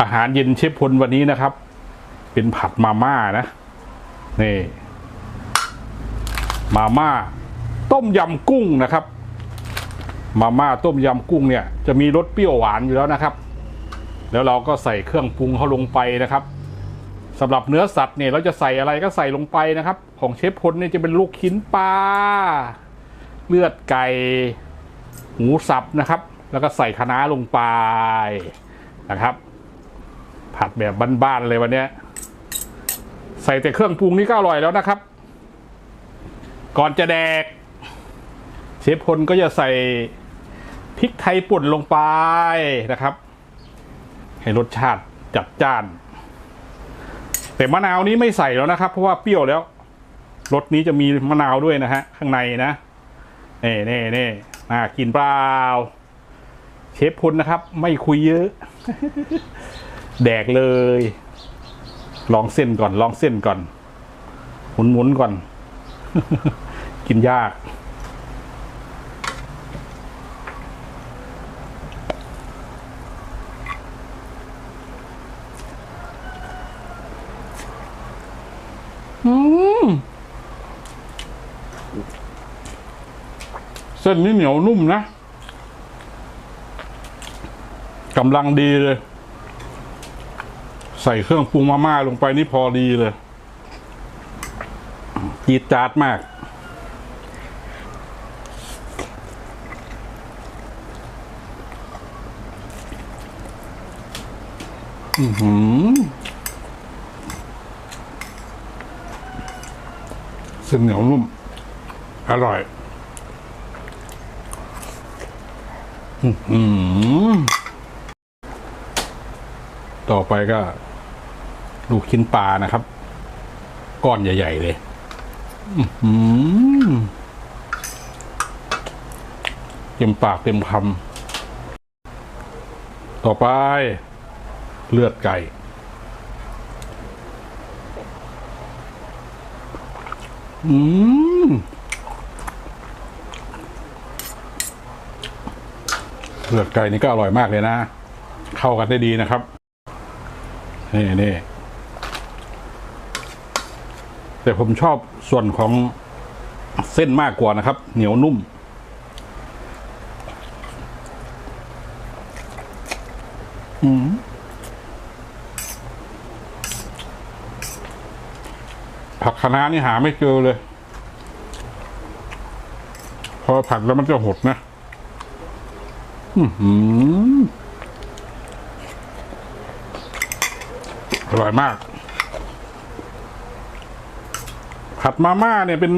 อาหารเย็นเชฟพลวันนี้นะครับ เป็นผัดมาม่านะนี่มาม่าต้มยำกุ้งนะครับ มาม่าต้มยำกุ้งเนี่ย จะมีรสเปรี้ยวหวานอยู่แล้วนะครับ แล้วเราก็ใส่เครื่องปรุงเขาลงไปนะครับสำหรับเนื้อสัตว์เนี่ยเราจะใส่อะไรก็ใส่ลงไปนะครับ ของเชฟพลเนี่ยจะเป็นลูกชิ้นปลาเลือดไก่หมูสับนะครับ แล้วก็ใส่คะน้าลงไปนะครับ ผัดแบบบ้านๆเลยวันนี้ใส่แต่เครื่องปรุงนี่ก็อร่อยแล้วนะครับ ก่อนจะแดก เชฟพลก็จะใส่พริกไทยป่นลงไปนะครับ ให้รสชาติจัดจ้าน แต่มะนาวนี้ไม่ใส่แล้วนะครับ เพราะว่าเปรี้ยวแล้วรสนี้จะมีมะนาวด้วยนะฮะ ข้างในนะเน่เน่เน่น่ากินเปล่าเชฟพลนะครับ ไม่คุยเยอะ แดกเลย ลองเส้นก่อน ลองเส้นก่อน หมุนหมุนๆก่อน กินยาก อืมเส้นนี้เหนียวนุ่มนะกำลังดีเลย ใส่เครื่องปรุงมาม่าลงไปนี่พอดีเลย จีดจาดมาก อือหือเส้นเหนียวนุ่ม อร่อย อื้อหือต่อไปก็ ลูกชิ้นปลานะครับ ก้อนใหญ่ ๆ เลยเต็มปากเต็มคำต่อไป เลือดไก่ อืมเลือดไก่นี่ก็อร่อยมากเลยนะ เข้ากันได้ดีนะครับ นี่นี่ แต่ผมชอบส่วนของเส้นมากกว่านะครับ เหนียวนุ่ม อืมผักคะน้านี่หาไม่เจอเลย พอผัดแล้วมันจะหดนะ อือหืออร่อยมาก ผัดมาม่าเนี่ยเป็น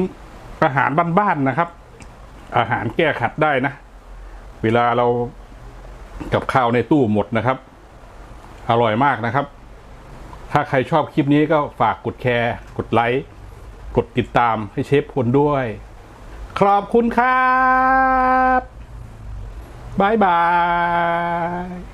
อาหารบ้านๆนะครับ อาหารแก้ขัดได้นะ เวลาเรากับข้าวในตู้หมดนะครับ อร่อยมากนะครับ ถ้าใครชอบคลิปนี้ก็ฝากกดแชร์ กดไลค์ กดติดตามให้เชฟพลด้วย ขอบคุณครับบายบาย